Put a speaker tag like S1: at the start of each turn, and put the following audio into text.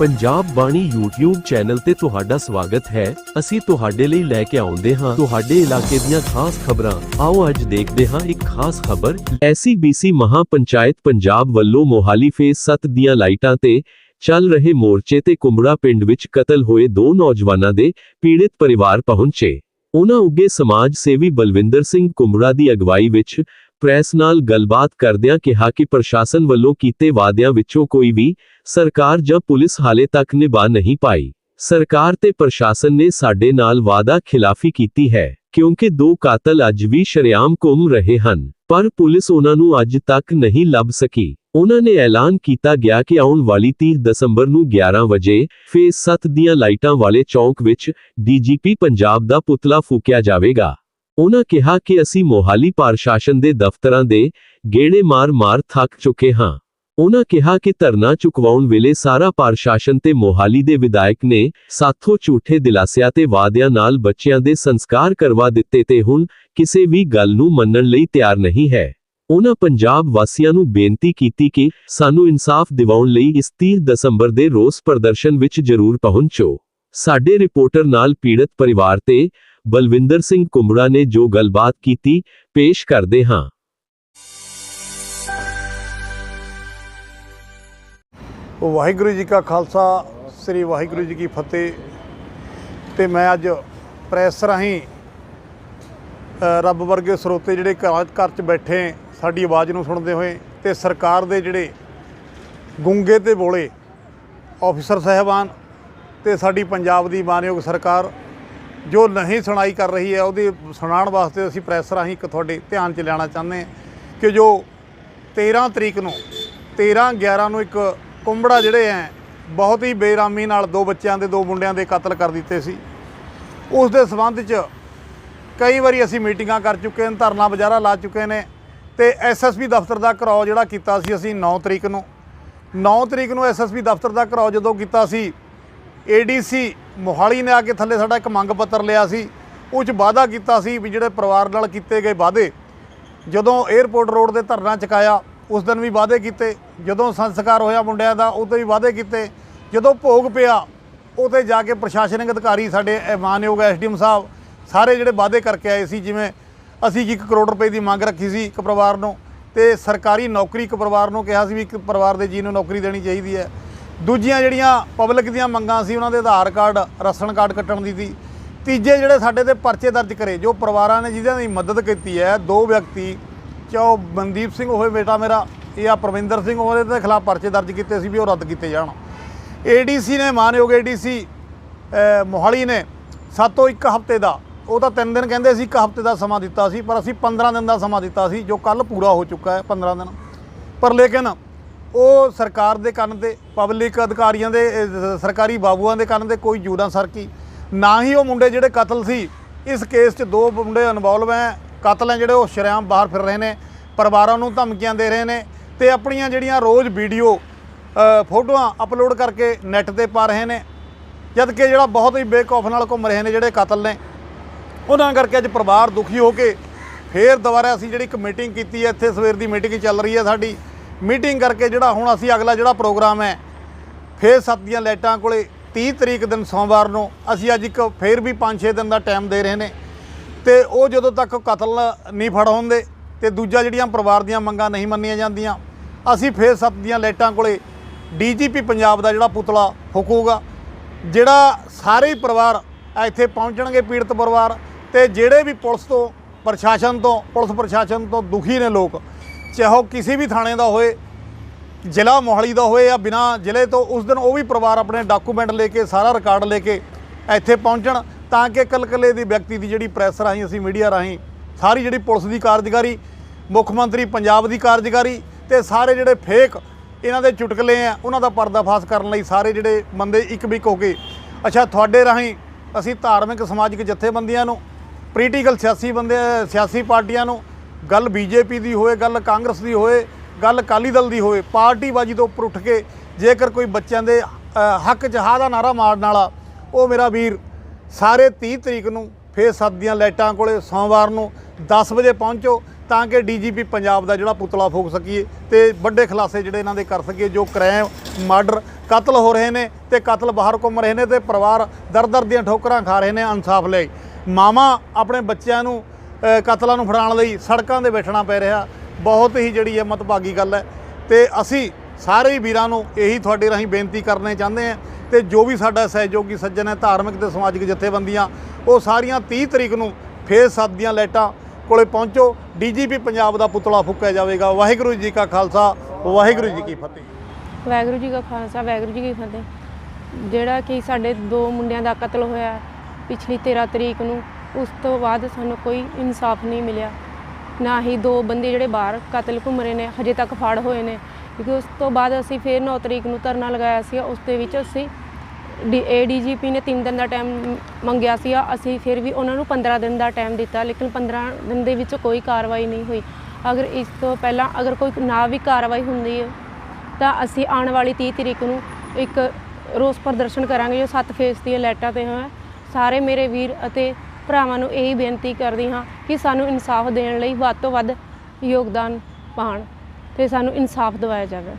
S1: ਪੰਜਾਬ ਬਾਣੀ YouTube channel ਤੇ ਤੁਹਾਡਾ ਸਵਾਗਤ ਹੈ। ਅਸੀਂ ਤੁਹਾਡੇ ਲਈ ਲੈ ਕੇ ਆਉਂਦੇ ਹਾਂ। ਤੁਹਾਡੇ ਇਲਾਕੇ ਦੀਆਂ ਖਾਸ ਖਬਰਾਂ। ਆਓ ਅੱਜ ਦੇਖਦੇ ਹਾਂ ਇੱਕ ਖਾਸ ਖਬਰ। ਐਸਸੀਬੀਸੀ ਮਹਾਪੰਚਾਇਤ ਪੰਜਾਬ ਵੱਲੋਂ ਮੋਹਾਲੀ ਫੇਸ 7 ਦੀਆਂ ਲਾਈਟਾਂ ਤੇ ਚੱਲ ਰਹੇ ਮੋਰਚੇ ਤੇ ਕੁੰਬੜਾ ਪਿੰਡ ਵਿੱਚ ਕਤਲ ਹੋਏ ਦੋ ਨੌਜਵਾਨਾਂ ਦੇ ਪੀੜਿਤ ਪਰਿਵਾਰ ਪਹੁੰਚੇ। ਉਹਨਾਂ ਉੱਗੇ ਸਮਾਜ ਸੇਵੀ ਬਲਵਿੰਦਰ ਸਿੰਘ ਕੁਮੜਾ ਦੀ ਅਗਵਾਈ ਵਿੱਚ ਪ੍ਰੈਸ ਨਾਲ ਗੱਲਬਾਤ ਕਰਦਿਆਂ ਕਿਹਾ ਕਿ ਪ੍ਰਸ਼ਾਸਨ ਵੱਲੋਂ ਕੀਤੇ ਵਾਅਦਿਆਂ ਵਿੱਚੋਂ ਕੋਈ ਵੀ ਸਰਕਾਰ ਜਾਂ ਪੁਲਿਸ ਹਾਲੇ ਤੱਕ ਨਿਭਾ ਨਹੀਂ ਪਾਈ। ਸਰਕਾਰ ਤੇ ਪ੍ਰਸ਼ਾਸਨ ਨੇ ਸਾਡੇ ਨਾਲ ਵਾਅਦਾ ਖਿਲਾਫੀ ਕੀਤੀ ਹੈ, ਕਿਉਂਕਿ ਦੋ ਕਾਤਲ ਅੱਜ ਵੀ ਸ਼ਰੇਆਮ ਘੁੰਮ ਰਹੇ ਹਨ, ਪਰ ਪੁਲਿਸ ਉਹਨਾਂ ਨੂੰ ਅੱਜ ਤੱਕ ਨਹੀਂ ਲੱਭ ਸਕੀ। ਉਹਨਾਂ ਨੇ ਐਲਾਨ ਕੀਤਾ ਗਿਆ ਕਿ ਆਉਣ ਵਾਲੀ 30 ਦਸੰਬਰ ਨੂੰ 11 ਵਜੇ ਫੇਸ 7 ਦੀਆਂ ਲਾਈਟਾਂ ਵਾਲੇ ਚੌਂਕ ਵਿੱਚ ਡੀਜੀਪੀ ਪੰਜਾਬ ਦਾ ਪੁਤਲਾ ਫੂਕਿਆ ਜਾਵੇਗਾ। ਉਹਨਾਂ ਕਿਹਾ ਕਿ ਅਸੀਂ ਮੋਹਾਲੀ ਪ੍ਰਸ਼ਾਸਨ ਦੇ ਦਫ਼ਤਰਾਂ ਦੇ ਗੇੜੇ ਮਾਰ-ਮਾਰ ਥੱਕ ਚੁੱਕੇ ਹਾਂ। ਉਹਨਾਂ ਕਿਹਾ ਕਿ ਧਰਨਾ ਚੁਕਵਾਉਣ ਵੇਲੇ ਸਾਰਾ ਪ੍ਰਸ਼ਾਸਨ ਤੇ ਮੋਹਾਲੀ ਦੇ ਵਿਧਾਇਕ ਨੇ ਸਾਥੋਂ ਝੂਠੇ ਦਿਲਾਸਿਆਂ ਤੇ ਵਾਅਦਿਆਂ ਨਾਲ ਬੱਚਿਆਂ ਦੇ ਸੰਸਕਾਰ ਕਰਵਾ ਦਿੱਤੇ ਤੇ ਹੁਣ ਕਿਸੇ ਵੀ ਗੱਲ ਨੂੰ ਮੰਨਣ ਲਈ ਤਿਆਰ ਨਹੀਂ ਹੈ। ਉਹਨਾਂ ਪੰਜਾਬ ਵਾਸੀਆਂ ਨੂੰ ਬੇਨਤੀ ਕੀਤੀ ਕਿ ਸਾਨੂੰ ਇਨਸਾਫ ਦਿਵਾਉਣ ਲਈ ਇਸ 30 ਦਸੰਬਰ ਦੇ ਰੋਸ ਪ੍ਰਦਰਸ਼ਨ ਵਿੱਚ ਜ਼ਰੂਰ ਪਹੁੰਚੋ। ਸਾਡੇ ਰਿਪੋਰਟਰ ਨਾਲ ਪੀੜਤ ਪਰਿਵਾਰ ਤੇ ਬਲਵਿੰਦਰ ਸਿੰਘ ਕੁੰਬੜਾ ਨੇ ਜੋ ਗੱਲਬਾਤ ਕੀਤੀ, ਪੇਸ਼ ਕਰਦੇ ਹਾਂ।
S2: ਵਾਹਿਗੁਰੂ ਜੀ ਕਾ ਖਾਲਸਾ, ਸ੍ਰੀ ਵਾਹਿਗੁਰੂ ਜੀ ਕੀ ਫਤਿਹ। ਤੇ ਮੈਂ ਅੱਜ ਪ੍ਰੈਸ ਰਾਹੀਂ ਰੱਬ ਵਰਗੇ ਸਰੋਤੇ ਜਿਹੜੇ ਘਰਾਂ, ਘਰ 'ਚ ਬੈਠੇ ਸਾਡੀ ਆਵਾਜ਼ ਨੂੰ ਸੁਣਦੇ ਹੋਏ ਤੇ ਸਰਕਾਰ ਦੇ ਜਿਹੜੇ ਗੁੰਗੇ ਤੇ ਬੋਲੇ, ਆਫੀਸਰ ਸਾਹਿਬਾਨ ਤੇ ਸਾਡੀ ਪੰਜਾਬ ਦੀ ਮਾਨਯੋਗ ਸਰਕਾਰ ਜੋ ਨਹੀਂ ਸੁਣਾਈ ਕਰ ਰਹੀ ਹੈ, ਉਹਦੀ ਸੁਣਾਉਣ ਵਾਸਤੇ ਅਸੀਂ ਪ੍ਰੈਸ ਰਾਹੀਂ ਇੱਕ ਤੁਹਾਡੇ ਧਿਆਨ 'ਚ ਲਿਆਉਣਾ ਚਾਹੁੰਦੇ ਕਿ ਜੋ 13 ਤਰੀਕ ਨੂੰ 13 11 ਨੂੰ ਇੱਕ ਕੁੰਬੜਾ ਜਿਹੜੇ ਹੈ, ਬਹੁਤ ਹੀ ਬੇਰਾਮੀ ਨਾਲ ਦੋ ਬੱਚਿਆਂ ਦੇ, ਦੋ ਮੁੰਡਿਆਂ ਦੇ ਕਤਲ ਕਰ ਦਿੱਤੇ ਸੀ। ਉਸ ਦੇ ਸਬੰਧ 'ਚ ਕਈ ਵਾਰੀ ਅਸੀਂ ਮੀਟਿੰਗਾਂ ਕਰ ਚੁੱਕੇ ਹਾਂ ਧਰਨਾ ਬਜ਼ਾਰਾ ਲਾ ਚੁੱਕੇ ਨੇ ਤੇ ਐਸਐਸਪੀ ਦਫ਼ਤਰ ਦਾ ਘਰਾਓ ਜਿਹੜਾ ਕੀਤਾ ਸੀ ਅਸੀਂ 9 ਤਰੀਕ ਨੂੰ। 9 ਤਰੀਕ ਨੂੰ ਐਸਐਸਪੀ ਦਫ਼ਤਰ ਦਾ ਘਰਾਓ ਜਦੋਂ ਕੀਤਾ ਸੀ ਏਡੀਸੀ ਮੋਹਾਲੀ ਨੇ ਆ ਕੇ ਥੱਲੇ ਸਾਡਾ ਇੱਕ ਮੰਗ ਪੱਤਰ ਲਿਆ ਸੀ। ਉਹ 'ਚ ਵਾਅਦਾ ਕੀਤਾ ਸੀ ਵੀ ਜਿਹੜੇ ਪਰਿਵਾਰ ਨਾਲ ਕੀਤੇ ਗਏ ਵਾਅਦੇ, ਜਦੋਂ 에ਅਰਪੋਰਟ ਰੋਡ ਦੇ ਧਰਨਾ ਚੁਕਾਇਆ, ਉਸ ਦਿਨ ਵੀ ਵਾਅਦੇ ਕੀਤੇ। ਜਦੋਂ ਸੰਸਕਾਰ ਹੋਇਆ ਮੁੰਡਿਆਂ ਦਾ, ਉਹ ਤੇ ਵੀ ਵਾਅਦੇ ਕੀਤੇ। ਜਦੋਂ ਭੋਗ ਪਿਆ, ਉਹ ਤੇ ਜਾ ਕੇ ਪ੍ਰਸ਼ਾਸਨਿਕ ਅਧਿਕਾਰੀ ਸਾਡੇ ਇਹ ਮਾਨਯੋਗ ਐਸਡੀਐਮ ਸਾਹਿਬ ਸਾਰੇ ਜਿਹੜੇ ਵਾਅਦੇ ਕਰਕੇ ਆਏ ਸੀ, ਜਿਵੇਂ ਅਸੀਂ 1 ਕਰੋੜ ਰੁਪਏ ਦੀ ਮੰਗ ਰੱਖੀ ਸੀ ਇੱਕ ਪਰਿਵਾਰ ਨੂੰ, ਤੇ ਸਰਕਾਰੀ ਨੌਕਰੀ ਇੱਕ ਪਰਿਵਾਰ ਨੂੰ ਕਿਹਾ ਸੀ ਵੀ ਇੱਕ ਪਰਿਵਾਰ ਦੇ ਜੀ ਨੂੰ ਨੌਕਰੀ ਦੇਣੀ ਚਾਹੀਦੀ ਹੈ। ਦੂਜੀਆਂ ਜਿਹੜੀਆਂ ਪਬਲਿਕ ਦੀਆਂ ਮੰਗਾਂ ਸੀ ਉਹਨਾਂ ਦੇ ਆਧਾਰ ਕਾਰਡ, ਰਾਸ਼ਨ ਕਾਰਡ ਕੱਟਣ ਦੀ ਸੀ। ਤੀਜੇ ਜਿਹੜੇ ਸਾਡੇ ਤੇ ਪਰਚੇ ਦਰਜ ਕਰੇ, ਜੋ ਪਰਿਵਾਰਾਂ ਨੇ ਜਿਹਨਾਂ ਦੀ ਮਦਦ ਕੀਤੀ ਹੈ, ਦੋ ਵਿਅਕਤੀ, ਚਾਹੋ ਮਨਦੀਪ ਸਿੰਘ ਹੋਵੇ ਬੇਟਾ ਮੇਰਾ, ਜਾਂ ਪ੍ਰਵਿੰਦਰ ਸਿੰਘ ਉਹਦੇ ਦੇ ਖਿਲਾਫ ਪਰਚੇ ਦਰਜ ਕੀਤੇ ਸੀ ਵੀ ਉਹ ਰੱਦ ਕੀਤੇ ਜਾਣ। ਏਡੀਸੀ ਨੇ, ਮਾਨਯੋਗ ਏਡੀਸੀ ਮੋਹਾਲੀ ਨੇ, ਸਾਤੋਂ ਇੱਕ ਹਫ਼ਤੇ ਦਾ, ਉਹ ਤਾਂ 3 ਦਿਨ ਕਹਿੰਦੇ ਸੀ, ਇੱਕ ਹਫ਼ਤੇ ਦਾ ਸਮਾਂ ਦਿੱਤਾ ਸੀ, ਪਰ ਅਸੀਂ 15 ਦਿਨ ਦਾ ਸਮਾਂ ਦਿੱਤਾ ਸੀ, ਜੋ ਕੱਲ ਪੂਰਾ ਹੋ ਚੁੱਕਾ ਹੈ 15 ਦਿਨ। ਪਰ ਲੇਕਿਨ ਉਹ ਸਰਕਾਰ ਦੇ ਕੰਨ ਤੇ ਪਬਲਿਕ ਅਧਿਕਾਰੀਆਂ ਦੇ ਸਰਕਾਰੀ ਬਾਬੂਆਂ ਦੇ ਕੰਨ ਤੇ ਕੋਈ ਜੂੜਾ ਸਰਕੀ ਨਾ ਹੀ ਉਹ ਮੁੰਡੇ ਜਿਹੜੇ ਕਤਲ ਸੀ, ਇਸ ਕੇਸ 'ਚ ਦੋ ਮੁੰਡੇ ਇਨਵੋਲਵ ਹੈ ਕਤਲ ਹੈ ਜਿਹੜੇ ਉਹ ਸ਼ਰੇਆਮ ਬਾਹਰ ਫਿਰ ਰਹੇ ਨੇ, ਪਰਿਵਾਰਾਂ ਨੂੰ ਧਮਕੀਆਂ ਦੇ ਰਹੇ ਨੇ ਤੇ ਆਪਣੀਆਂ ਜਿਹੜੀਆਂ ਰੋਜ਼ ਵੀਡੀਓ ਫੋਟੋਆਂ ਅਪਲੋਡ ਕਰਕੇ ਨੈੱਟ ਤੇ ਪਾ ਰਹੇ ਨੇ, ਜਦ ਕਿ ਜਿਹੜਾ ਬਹੁਤ ਹੀ ਬੇਕੌਫ ਨਾਲ ਘੁੰਮ ਰਹੇ ਨੇ ਜਿਹੜੇ ਕਤਲ ਨੇ, ਉਹਨਾਂ ਕਰਕੇ ਅੱਜ ਪਰਿਵਾਰ ਦੁਖੀ ਹੋ ਕੇ ਫੇਰ ਦੁਬਾਰਾ ਅਸੀਂ ਜਿਹੜੀ ਇੱਕ ਮੀਟਿੰਗ ਕੀਤੀ ਹੈ ਇੱਥੇ ਸਵੇਰ ਦੀ ਮੀਟਿੰਗ ਚੱਲ ਰਹੀ ਹੈ ਸਾਡੀ ਮੀਟਿੰਗ ਕਰਕੇ ਜਿਹੜਾ ਹੁਣ ਅਸੀਂ ਅਗਲਾ ਜਿਹੜਾ ਪ੍ਰੋਗਰਾਮ ਹੈ, ਫੇਰ ਸੱਤ ਦੀਆਂ ਲਾਈਟਾਂ ਕੋਲੇ 30 ਤਰੀਕ ਦਿਨ ਸੋਮਵਾਰ ਨੂੰ ਅਸੀਂ ਅੱਜ ਇੱਕ ਫੇਰ ਵੀ 5-6 ਦਿਨ ਦਾ ਟਾਈਮ ਦੇ ਰਹੇ ਨੇ। ਤੇ ਉਹ ਜਦੋਂ ਤੱਕ ਕਤਲ ਨਹੀਂ ਫੜ ਹੁੰਦੇ ਤੇ ਦੂਜਾ ਜਿਹੜੀਆਂ ਪਰਿਵਾਰ ਦੀਆਂ ਮੰਗਾਂ ਨਹੀਂ ਮੰਨੀਆਂ ਜਾਂਦੀਆਂ, ਅਸੀਂ ਫੇਰ ਸੱਤ ਦੀਆਂ ਲਾਈਟਾਂ ਕੋਲੇ ਡੀਜੀਪੀ ਪੰਜਾਬ ਦਾ ਜਿਹੜਾ ਪੁਤਲਾ ਫੂਕੂਗਾ, ਜਿਹੜਾ ਸਾਰੇ ਹੀ ਪਰਿਵਾਰ ਇੱਥੇ ਪਹੁੰਚਣਗੇ ਪੀੜਤ ਪਰਿਵਾਰ ਤੇ ਜਿਹੜੇ ਵੀ ਪੁਲਿਸ ਤੋਂ, ਪ੍ਰਸ਼ਾਸਨ ਤੋਂ, ਪੁਲਿਸ ਪ੍ਰਸ਼ਾਸਨ ਤੋਂ ਦੁਖੀ ਨੇ ਲੋਕ ਚਾਹੇ ਉਹ ਕਿਸੇ ਵੀ ਥਾਣੇ ਦਾ ਹੋਏ, ਜ਼ਿਲ੍ਹਾ ਮੋਹਾਲੀ ਦਾ ਹੋਏ ਜਾਂ ਬਿਨਾ ਜ਼ਿਲ੍ਹੇ ਤੋਂ, ਉਸ ਦਿਨ ਉਹ ਵੀ ਪਰਿਵਾਰ ਆਪਣੇ ਡਾਕੂਮੈਂਟ ਲੈ ਕੇ, ਸਾਰਾ ਰਿਕਾਰਡ ਲੈ ਕੇ ਇੱਥੇ ਪਹੁੰਚਣ ਤਾਂ ਕਿ ਕਲਕਲੇ ਦੀ ਵਿਅਕਤੀ ਦੀ ਜਿਹੜੀ ਪ੍ਰੈਸ ਰਾਹੀਂ ਅਸੀਂ ਮੀਡੀਆ ਰਾਹੀਂ ਸਾਰੀ ਜਿਹੜੀ ਪੁਲਿਸ ਦੀ ਕਾਰਜਕਾਰੀ, ਮੁੱਖ ਮੰਤਰੀ ਪੰਜਾਬ ਦੀ ਕਾਰਜਕਾਰੀ ਤੇ ਸਾਰੇ ਜਿਹੜੇ ਫੇਕ ਇਹਨਾਂ ਦੇ ਚੁਟਕਲੇ ਆ, ਉਹਨਾਂ ਦਾ ਪਰਦਾਫਾਸ਼ ਕਰਨ ਲਈ ਸਾਰੇ ਜਿਹੜੇ ਬੰਦੇ ਇੱਕ ਬਿਕ ਹੋ ਕੇ। ਅੱਛਾ, ਤੁਹਾਡੇ ਰਾਹੀਂ ਅਸੀਂ ਧਾਰਮਿਕ ਸਮਾਜਿਕ ਜਥੇਬੰਦੀਆਂ ਨੂੰ ਪੋਲੀਟੀਕਲ ਸਿਆਸੀ ਬੰਦੇ, ਸਿਆਸੀ ਪਾਰਟੀਆਂ ਨੂੰ ਗੱਲ ਬੀਜੇਪੀ ਦੀ ਹੋਏ, ਗੱਲ ਕਾਂਗਰਸ ਦੀ ਹੋਏ, ਗੱਲ ਅਕਾਲੀ ਦਲ ਦੀ ਹੋਵੇ ਪਾਰਟੀਬਾਜੀ ਤੋਂ ਉੱਪਰ ਉੱਠ ਕੇ ਜੇਕਰ ਕੋਈ ਬੱਚਿਆਂ ਦੇ ਹੱਕ 'ਚ ਹਾਂ ਦਾ ਨਾਰਾ ਮਾਰਨ ਵਾਲਾ, ਉਹ ਮੇਰਾ ਵੀਰ ਸਾਰੇ 30 ਤਰੀਕ ਨੂੰ ਫੇਰ ਸੱਤ ਦੀਆਂ ਲਾਈਟਾਂ ਕੋਲੇ ਸੋਮਵਾਰ ਨੂੰ 10 ਵਜੇ ਪਹੁੰਚੋ ਤਾਂ ਕਿ ਡੀਜੀਪੀ ਪੰਜਾਬ ਦਾ ਜਿਹੜਾ ਪੁਤਲਾ ਫੂਕ ਸਕੀਏ ਤੇ ਵੱਡੇ ਖਲਾਸੇ ਜਿਹੜੇ ਇਹਨਾਂ ਦੇ ਕਰ ਸਕੀਏ, ਜੋ ਕ੍ਰਾਈਮ, ਮਰਡਰ ਕਤਲ ਹੋ ਰਹੇ ਨੇ ਤੇ ਕਤਲ ਬਾਹਰ ਘੁੰਮ ਰਹੇ ਨੇ ਤੇ ਪਰਿਵਾਰ ਦਰ ਦਰ ਦੀਆਂ ਠੋਕਰਾਂ ਖਾ ਰਹੇ ਨੇ, ਇਨਸਾਫ ਲਈ। ਮਾਵਾਂ ਆਪਣੇ ਬੱਚਿਆਂ ਨੂੰ ਕਤਲਾਂ ਨੂੰ ਫੜਾਉਣ ਲਈ ਸੜਕਾਂ ਤੇ ਬੈਠਣਾ ਪੈ ਰਿਹਾ। ਬਹੁਤ ਹੀ ਜਿਹੜੀ ਹੈ ਮਤਭਾਗੀ ਗੱਲ ਹੈ। ਤੇ ਅਸੀਂ ਸਾਰੇ ਹੀ ਵੀਰਾਂ ਨੂੰ ਇਹੀ ਤੁਹਾਡੇ ਰਾਹੀਂ ਬੇਨਤੀ ਕਰਨੇ ਚਾਹੁੰਦੇ ਹਾਂ ਤੇ ਜੋ ਵੀ ਸਾਡਾ ਸਹਿਯੋਗੀ ਸੱਜਣ ਹੈ, ਧਾਰਮਿਕ ਤੇ ਸਮਾਜਿਕ ਜਥੇਬੰਦੀਆਂ, ਉਹ ਸਾਰੀਆਂ 30 ਤਰੀਕ ਨੂੰ ਫੇਸ ਸੱਤ ਦੀਆਂ ਲਾਈਟਾਂ ਕੋਲੇ ਪਹੁੰਚੋ। ਡੀਜੀਪੀ ਪੰਜਾਬ ਦਾ ਪੁਤਲਾ ਫੂਕਿਆ ਜਾਵੇਗਾ। ਵਾਹਿਗੁਰੂ ਜੀ ਕਾ ਖਾਲਸਾ, ਵਾਹਿਗੁਰੂ ਜੀ ਕੀ ਫਤਿਹ।
S3: ਵਾਹਿਗੁਰੂ ਜੀ ਕਾ ਖਾਲਸਾ, ਵਾਹਿਗੁਰੂ ਜੀ ਕੀ ਫਤਿਹ। ਜਿਹੜਾ ਕਿ ਸਾਡੇ ਦੋ ਮੁੰਡਿਆਂ ਦਾ ਕਤਲ ਹੋਇਆ ਪਿਛਲੀ 13 ਤਰੀਕ ਨੂੰ ਉਸ ਤੋਂ ਬਾਅਦ ਸਾਨੂੰ ਕੋਈ ਇਨਸਾਫ ਨਹੀਂ ਮਿਲਿਆ। ਨਾ ਹੀ ਦੋ ਬੰਦੇ ਜਿਹੜੇ ਬਾਹਰ ਕਤਲ ਘੁੰਮ ਰਹੇ ਨੇ, ਹਜੇ ਤੱਕ ਫੜ ਹੋਏ ਨੇ। ਕਿਉਂਕਿ ਉਸ ਤੋਂ ਬਾਅਦ ਅਸੀਂ ਫਿਰ 9 ਤਰੀਕ ਨੂੰ ਧਰਨਾ ਲਗਾਇਆ ਸੀ ਉਸ ਦੇ ਵਿੱਚ ਅਸੀਂ ਏਡੀਜੀਪੀ ਨੇ 3 ਦਿਨ ਦਾ ਟਾਈਮ ਮੰਗਿਆ ਸੀ ਅਸੀਂ ਫਿਰ ਵੀ ਉਹਨਾਂ ਨੂੰ 15 ਦਿਨ ਦਾ ਟਾਈਮ ਦਿੱਤਾ, ਲੇਕਿਨ 15 ਦਿਨ ਦੇ ਵਿੱਚ ਕੋਈ ਕਾਰਵਾਈ ਨਹੀਂ ਹੋਈ। ਅਗਰ ਇਸ ਤੋਂ ਪਹਿਲਾਂ ਅਗਰ ਕੋਈ ਨਾ ਵੀ ਕਾਰਵਾਈ ਹੁੰਦੀ ਹੈ, ਤਾਂ ਅਸੀਂ ਆਉਣ ਵਾਲੀ 30 ਤਰੀਕ ਨੂੰ ਇੱਕ ਰੋਸ ਪ੍ਰਦਰਸ਼ਨ ਕਰਾਂਗੇ, ਜੋ ਸੱਤ ਫੇਸ ਦੀਆਂ ਲਾਈਟਾਂ ਤੇ ਹੋਇਆ ਸਾਰੇ ਮੇਰੇ ਵੀਰ ਅਤੇ ਭਰਾਵਾਂ ਨੂੰ ਇਹੀ ਬੇਨਤੀ ਕਰਦੀ ਹਾਂ ਕਿ ਸਾਨੂੰ ਇਨਸਾਫ ਦੇਣ ਲਈ ਵੱਧ ਤੋਂ ਵੱਧ ਯੋਗਦਾਨ ਪਾਉਣ ਤੇ ਸਾਨੂੰ ਇਨਸਾਫ ਦਿਵਾਇਆ ਜਾਵੇ।